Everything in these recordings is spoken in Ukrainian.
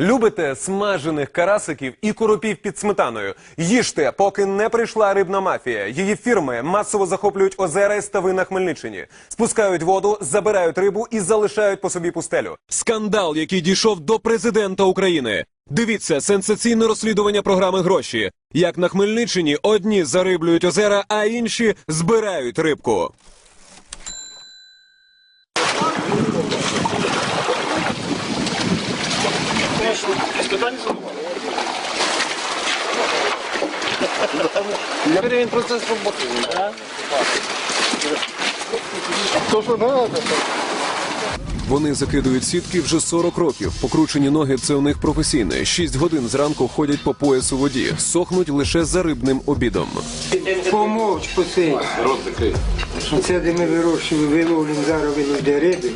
Любите смажених карасиків і коропів під сметаною. Їжте, поки не прийшла рибна мафія. Її фірми масово захоплюють озера і стави на Хмельниччині, спускають воду, забирають рибу і залишають по собі пустелю. Скандал, який дійшов до президента України. Дивіться сенсаційне розслідування програми гроші. Як на Хмельниччині одні зариблюють озера, а інші збирають рибку. Він процес роботи. То, що багато. Вони закидують сітки вже 40 років. Покручені ноги це у них професійне. 6 годин зранку ходять по поясу воді, сохнуть лише за рибним обідом. Помовч посей. Це де ми вирощуємо, виловлюємо зараз виловлює риби.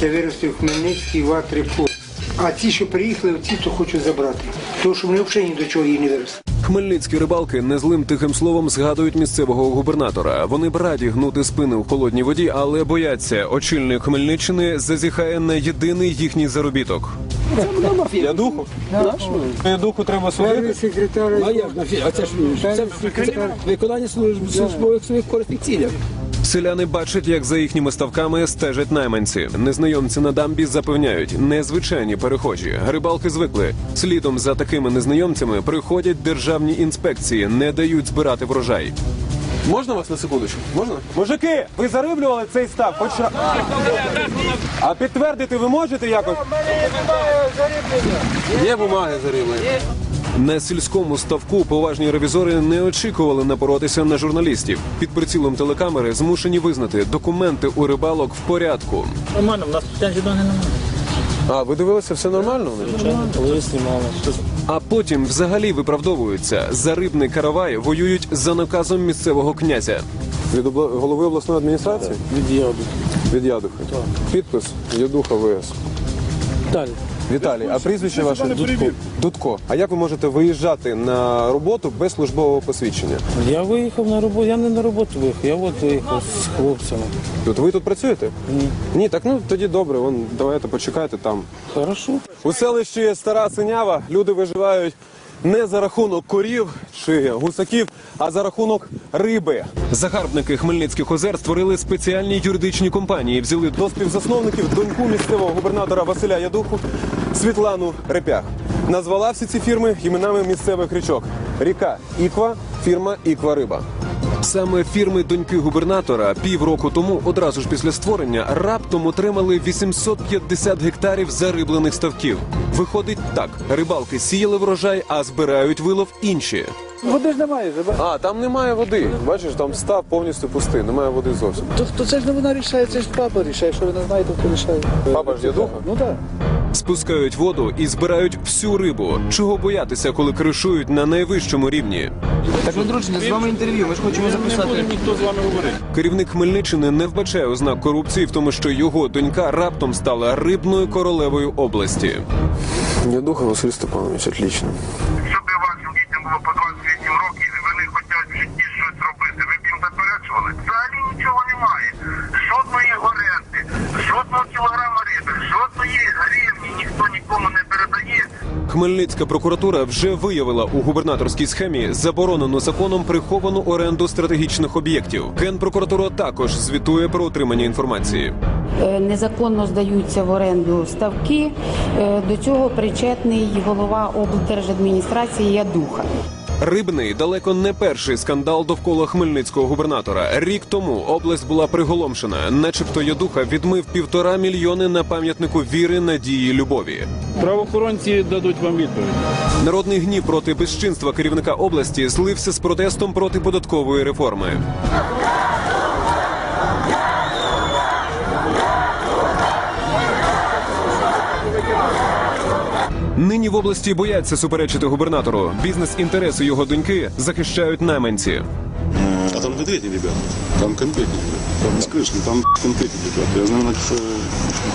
Це виростив Хмельницький ватри порт. А ті, що приїхали, ті, то хочу забрати. Тому що вони взагалі ні до чого її не виросли. Хмельницькі рибалки незлим тихим словом згадують місцевого губернатора. Вони б раді гнути спини в холодній воді, але бояться. Очільник Хмельниччини зазіхає на єдиний їхній заробіток. Я духу? Я духу треба Перший судити. секретар А як на фі- А це ж виконання служб- службових своїх цілях. Селяни бачать, як за їхніми ставками стежать найманці. Незнайомці на дамбі запевняють, незвичайні перехожі. Рибалки звикли. Слідом за такими незнайомцями приходять державні інспекції, не дають збирати врожай. Можна вас на секундочку? Можна? Мужики, ви зариблювали цей став? Хоч раз. А підтвердити ви можете якось? Є бумаги зариблені. На сільському ставку поважні ревізори не очікували напоротися на журналістів. Під прицілом телекамери змушені визнати документи у рибалок в порядку. Нормально, в нас претензій до немає. А, ви дивилися, все нормально? Коли знімали. А потім взагалі виправдовуються. За рибний каравай воюють за наказом місцевого князя. Від обла- голови обласної адміністрації? Від яду. Від Ядухи. Підпис Ядуха ВС. Далі. Віталій, а прізвище ваше Дудко. Дудко. А як ви можете виїжджати на роботу без службового посвідчення? Я виїхав на роботу, я не на роботу виїхав, я от виїхав з хлопцями. От ви тут працюєте? Ні. Ні, так ну тоді добре. Вон давайте почекайте там. Хорошо. У селищі Стара Синява люди виживають не за рахунок корів чи гусаків, а за рахунок риби. Загарбники Хмельницьких озер створили спеціальні юридичні компанії. Взяли До співзасновників доньку місцевого губернатора Василя Ядуху Світлану Репях. Назвала всі ці фірми іменами місцевих річок. Ріка Іква, фірма Іква Риба. Саме фірми доньки губернатора півроку тому, одразу ж після створення, раптом отримали 850 гектарів зариблених ставків. Виходить так: рибалки сіяли врожай, а збирають вилов інші. Води ж немає, забе. А, там немає води. Бачиш, там став повністю пустий, немає води зовсім. То, то це ж не вона рішає, це ж папа рішає. Що ви не знаєте, то рішає. Папа ж Ядуха? Ну так. Спускають воду і збирають всю рибу. Чого боятися, коли кришують на найвищому рівні? Так, ну, друзі, з вами інтерв'ю, ми ж хочемо записати. Керівник Хмельниччини не вбачає ознак корупції в тому, що його донька раптом стала рибною королевою області. Ядуха Василь Степанович, отлично. Вашим дітям було по 28 років і вони хочуть в житті щось робити, ви б їм заперечували? Взагалі нічого немає. Жодної оренди, жодного кілограма риби, жодної гривні ніхто нікому не передає. Хмельницька прокуратура вже виявила у губернаторській схемі заборонену законом приховану оренду стратегічних об'єктів. Генпрокуратура також звітує про отримання інформації. Е, незаконно здаються в оренду ставки. Е, До цього причетний голова облдержадміністрації Ядуха. Рибний далеко не перший скандал довкола хмельницького губернатора. Рік тому область була приголомшена, начебто Ядуха відмив півтора мільйони на пам'ятнику віри, надії, любові. Правоохоронці дадуть вам відповідь. Народний гнів проти безчинства керівника області злився з протестом проти податкової реформи. Нині в області бояться суперечити губернатору. Бізнес-інтереси його доньки захищають найманці. А там конкретні ребята. Там конкретні ребята. Там не скришні, там конкретні ребята. Я знаю, що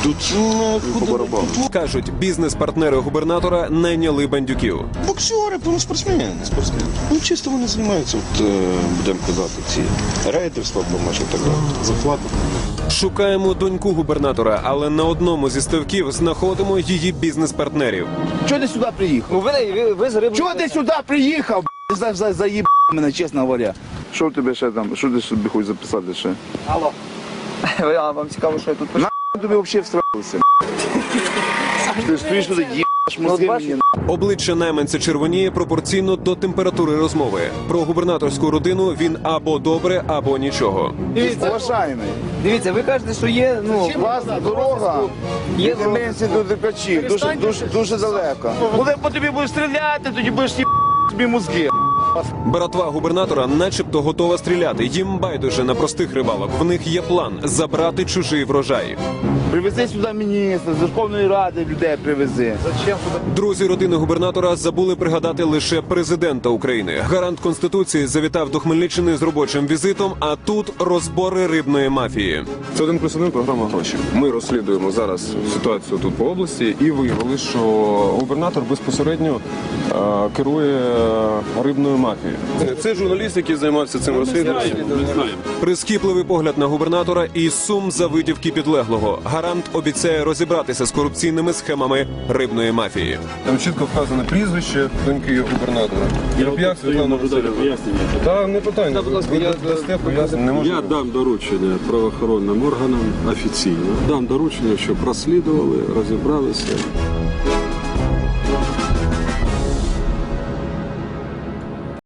тут по барабану. Кажуть, бізнес-партнери губернатора найняли бандюків. Боксери, ну, спортсмени, спортсмени. Ну, чисто вони займаються, от, е, будемо казати, ці рейдерства, бомж і так. Захвати. Шукаємо доньку губернатора, але на одному зі ставків знаходимо її бізнес-партнерів. Чого ти сюди приїхав? Ну ви, ви, ви з. Чого ти сюди приїхав? За, за, заїб мене, чесно говоря. Що в тебе ще там? Що ти собі хочеш записати ще? Алло. Ви, а вам цікаво, що я тут пишу? На тобі взагалі всрався. Ти стоїш туди. Обличчя найманця червоніє пропорційно до температури розмови. Про губернаторську родину він або добре, або нічого. Уважаємий, Дивіться, ви кажете, що є, ну, власна дорога є від Іменці до Деркачів, дуже, дуже, дуже далеко. Коли по тобі будуть стріляти, тоді будеш собі мозги. Братва губернатора, начебто, готова стріляти. Їм байдуже на простих рибалок. В них є план забрати чужий врожай. Привези сюди міністра, з Верховної Ради людей привези. Друзі родини губернатора забули пригадати лише президента України. Гарант конституції завітав до Хмельниччини з робочим візитом. А тут розбори рибної мафії. Це один плюс один програма гроші. Ми розслідуємо зараз ситуацію тут по області і виявили, що губернатор безпосередньо е, керує рибною мафією. Це журналіст, який займався цим розслідуванням. Прискіпливий погляд на губернатора і сум за витівки підлеглого. Гарант обіцяє розібратися з корупційними схемами рибної мафії. Там чітко вказане прізвище доньки губернатора. Я Світлана Васильівна. Та не питання. Дасте пояснення. Я дам доручення правоохоронним органам офіційно. Дам доручення, щоб розслідували, розібралися.